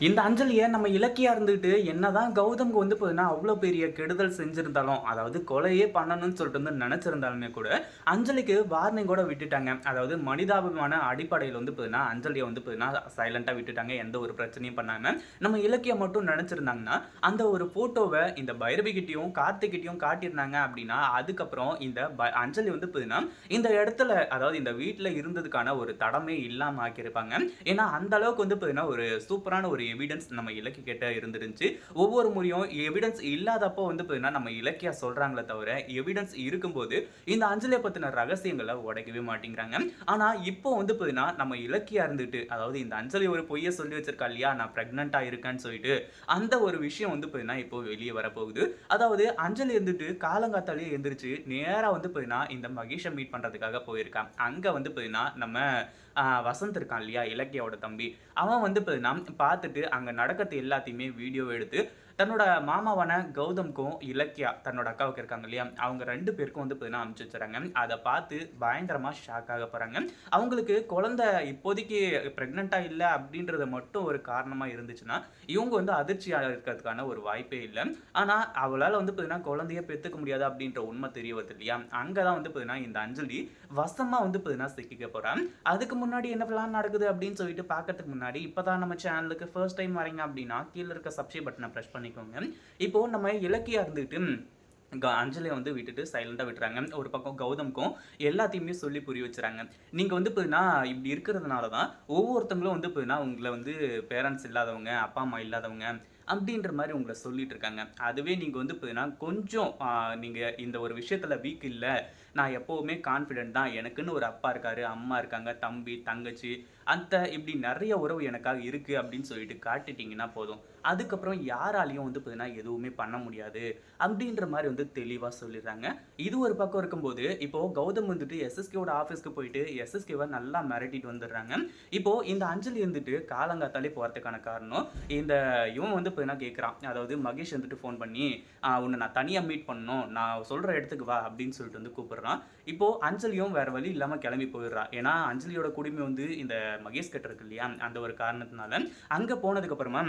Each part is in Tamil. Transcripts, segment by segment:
இந்த அஞ்சலியை நம்ம இலக்கியா இருந்துட்டு என்னதான் கௌதம்க்கு வந்து பார்த்தீங்கன்னா அவ்வளோ பெரிய கெடுதல் செஞ்சிருந்தாலும் அதாவது கொலையே பண்ணணும்னு சொல்லிட்டு வந்து நினச்சிருந்தாலுமே கூட அஞ்சலிக்கு வார்னிங் கூட விட்டுட்டாங்க. அதாவது மனிதாபிமான அடிப்படையில் வந்து பார்த்தீங்கன்னா அஞ்சலியை வந்து பார்த்தீங்கன்னா சைலண்டாக விட்டுட்டாங்க. எந்த ஒரு பிரச்சனையும் பண்ணாமல் நம்ம இலக்கியம் மட்டும் நினச்சிருந்தாங்கன்னா அந்த ஒரு ஃபோட்டோவை இந்த பைரவி கிட்டயும் கார்த்திகிட்டையும் காட்டியிருந்தாங்க அப்படின்னா அதுக்கப்புறம் இந்த ப- அஞ்சலி வந்து பார்த்தீங்கன்னா இந்த இடத்துல அதாவது இந்த வீட்டில் இருந்ததுக்கான ஒரு தடமே இல்லாமல் ஆக்கியிருப்பாங்க. ஏன்னா அந்த அளவுக்கு வந்து பார்த்தீங்கன்னா ஒரு சூப்பரான ஒரு எவிடன்ஸ் நம்ம இலக்கியக்கிட்ட இருந்துருந்துச்சு. ஒவ்வொரு முறையும் எவிடன்ஸ் இல்லாதப்போ வந்து பார்த்தீங்கன்னா நம்ம இலக்கியா சொல்றாங்களே தவிர எவிடன்ஸ் இருக்கும்போது இந்த அஞ்சலியை பற்றின ரகசியங்களை உடைக்கவே மாட்டேங்கிறாங்க. ஆனா இப்போ வந்து பார்த்தீங்கன்னா நம்ம இலக்கியா இருந்துட்டு அதாவது இந்த அஞ்சலி ஒரு பொய்யை சொல்லி வச்சிருக்கா இல்லையா நான் பிரெக்னெண்டா இருக்கேன்னு சொல்லிட்டு அந்த ஒரு விஷயம் வந்து பார்த்தீங்கன்னா இப்போ வெளியே வரப்போகுது. அதாவது அஞ்சலி இருந்துட்டு காலங்காத்தாலே எழுந்திரிச்சு நேரா வந்து பார்த்தீங்கன்னா இந்த மகேஷை மீட் பண்றதுக்காக போயிருக்கான் அங்க வந்து பார்த்தீங்கன்னா நம்ம வசந்த் இருக்கான் இல்லையா இலக்கியாவோட தம்பி. அவன் வந்து பார்த்தீங்கன்னா பார்த்துட்டு அங்கே நடக்கிறது எல்லாத்தையுமே வீடியோ எடுத்து தன்னோட மாமாவான கௌதம்க்கும் இலக்கியா தன்னோட அக்காவுக்கு இருக்காங்க இல்லையா? அவங்க ரெண்டு பேருக்கும் வந்து பார்த்தீங்கன்னா அனுப்பிச்சு வச்சுறாங்க அதை பார்த்து பயங்கரமாக ஷாக் ஆக போகிறாங்க அவங்களுக்கு குழந்தை இப்போதைக்கு ப்ரெக்னெண்ட்டாக இல்லை அப்படின்றத மட்டும் ஒரு காரணமாக இருந்துச்சுன்னா இவங்க வந்து அதிர்ச்சியாக இருக்கிறதுக்கான ஒரு வாய்ப்பே இல்லை. ஆனால் அவளால் வந்து பார்த்தீங்கன்னா குழந்தைய பெற்றுக்க முடியாது அப்படின்ற உண்மை தெரிய வருது இல்லையா? அங்கே தான் வந்து பார்த்தீங்கன்னா இந்த அஞ்சலி வசமாக வந்து பார்த்தீங்கன்னா சிக்கிக்க போகிறான் அதுக்கு முன்னாடி என்ன பிளான் நடக்குது அப்படின்னு சொல்லிட்டு பார்க்கறதுக்கு முன்னாடி இப்போ தான் நம்ம சேனலுக்கு ஃபர்ஸ்ட் டைம் வரீங்க அப்படின்னா கீழே இருக்க சப்ஸ்கிரைப் பட்டனை ப்ரெஸ் பண்ணிக்கோங்க. இப்போ நம்ம இலக்கியா இருந்துட்டு க- அஞ்சலியை வந்து விட்டுட்டு சைலண்டாக விட்டுறாங்க. ஒரு பக்கம் கௌதம்க்கும் எல்லாத்தையுமே சொல்லி புரிய வச்சுறாங்க. நீங்கள் வந்து இப்படின்னா இப்படி இருக்கிறதுனால தான் ஒவ்வொருத்தங்களும் வந்து இப்படின்னா உங்களை வந்து பேரண்ட்ஸ் இல்லாதவங்க அப்பா அம்மா இல்லாதவங்க அப்படின்ற மாதிரி உங்களை சொல்லிட்டு இருக்காங்க அதுவே நீங்கள் வந்து பார்த்தீங்கன்னா கொஞ்சம் நீங்கள் இந்த ஒரு விஷயத்தில் வீக் இல்லை. நான் எப்போவுமே கான்ஃபிடென்ட் தான். எனக்குன்னு ஒரு அப்பா இருக்காரு அம்மா இருக்காங்க தம்பி தங்கச்சி அந்த இப்படி நிறைய உறவு எனக்காக இருக்குது அப்படின்னு சொல்லிட்டு காட்டிட்டீங்கன்னா போதும். அதுக்கப்புறம் யாராலையும் வந்து பார்த்தீங்கன்னா எதுவுமே பண்ண முடியாது அப்படின்ற மாதிரி வந்து தெளிவாக சொல்லிடுறாங்க. இது ஒரு பக்கம் இருக்கும்போது இப்போது கௌதம் வந்துட்டு எஸ்எஸ்கேவோட ஆஃபீஸ்க்கு போயிட்டு எஸ்எஸ்கேவை நல்லா மிரட்டிட்டு வந்துடுறாங்க. இப்போது இந்த அஞ்சலி இருந்துட்டு காலங்காத்தாலே போகிறதுக்கான காரணம் இந்த இவன் வந்து பார்த்தீங்கன்னா கேட்குறான்? அதாவது மகேஷ் வந்துட்டு ஃபோன் பண்ணி உன்னை நான் தனியாக மீட் பண்ணணும். நான் சொல்கிற இடத்துக்கு வா அப்படின்னு சொல்லிட்டு வந்து கூப்பிடுறான். இப்போது அஞ்சலியும் வேறு வழி இல்லாமல் கிளம்பி போயிடுறான் ஏன்னா அஞ்சலியோட குடிமை வந்து இந்த மகேஷ் கிட்ட இல்லையா? அந்த ஒரு காரணத்தினால. அங்கே போனதுக்கப்புறமா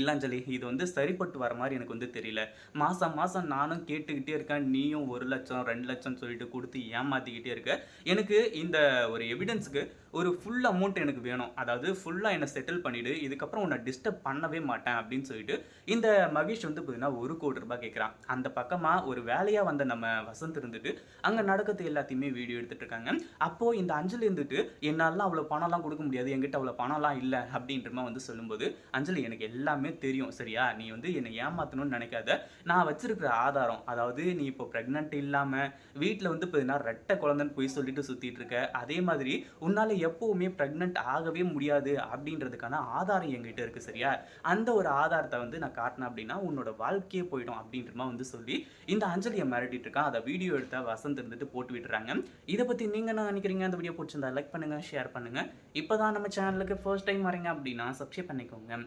இல்லாஞ்சலி இது வந்து சரிப்பட்டு வர மாதிரி எனக்கு வந்து தெரியல. மாதம் மாதம் நானும் கேட்டுக்கிட்டே இருக்கேன் நீயும் ஒரு லட்சம் ரெண்டு லட்சம் சொல்லிட்டு கொடுத்து ஏமாற்றிக்கிட்டே இருக்க. எனக்கு இந்த ஒரு எவிடன்ஸுக்கு ஒரு ஃபுல் அமௌண்ட் எனக்கு வேணும். அதாவது ஃபுல்லாக என்னை செட்டில் பண்ணிவிடு இதுக்கப்புறம் உன்னை டிஸ்டர்ப் பண்ணவே மாட்டேன் அப்படின்னு சொல்லிட்டு இந்த மகேஷ் வந்து பார்த்தீங்கன்னா ஒரு கோடி ரூபாய் கேட்குறான் அந்த பக்கமாக ஒரு வேலையாக வந்த நம்ம வசந்த் இருந்துட்டு அங்கே நடக்கிறது எல்லாத்தையுமே வீடியோ எடுத்துட்டு இருக்காங்க. அப்போது இந்த அஞ்சலி இருந்துட்டு என்னாலாம் அவ்வளோ பணம்லாம் கொடுக்க முடியாது என்கிட்ட அவ்வளோ பணம்லாம் இல்லை அப்படின்றமா வந்து சொல்லும்போது அஞ்சலி எனக்கு எல்லாமே தெரியும். சரியா? நீ வந்து என்னை ஏமாற்றணும்னு நினைக்காத. நான் வச்சிருக்கிற ஆதாரம் அதாவது நீ இப்போ ப்ரெக்னென்ட் இல்லாமல் வீட்டில் வந்து இப்போ நான் ரெட்டை குழந்தைன்னு போய் சொல்லிட்டு சுற்றிட்டு இருக்க. அதே மாதிரி உன்னால் எப்போவுமே ப்ரெக்னென்ட் ஆகவே முடியாது அப்படின்றதுக்கான ஆதாரம் என்கிட்ட இருக்குது சரியா? அந்த ஒரு ஆதாரத்தை வந்து நான் காட்டினேன் அப்படின்னா உன்னோட வாழ்க்கையே போயிடும் அப்படின்றமா வந்து சொல்லி இந்த அஞ்சலியை மிரட்டிட்டு இருக்கான். அதை வீடியோ எடுத்த வசந்த் இருந்துட்டு போட்டு விட்டுறாங்க. இதை பற்றி நீங்கள் என்ன நினைக்கிறீங்க? அந்த வீடியோ பிடிச்சிருந்தா லைக் பண்ணுங்கள் ஷேர் பண்ணுங்கள் இப்போ தான் நம்ம சேனலுக்கு ஃபர்ஸ்ட் டைம் வரீங்க அப்படின்னா சப்ஸ்கிரைப் பண்ணிக்கோங்க.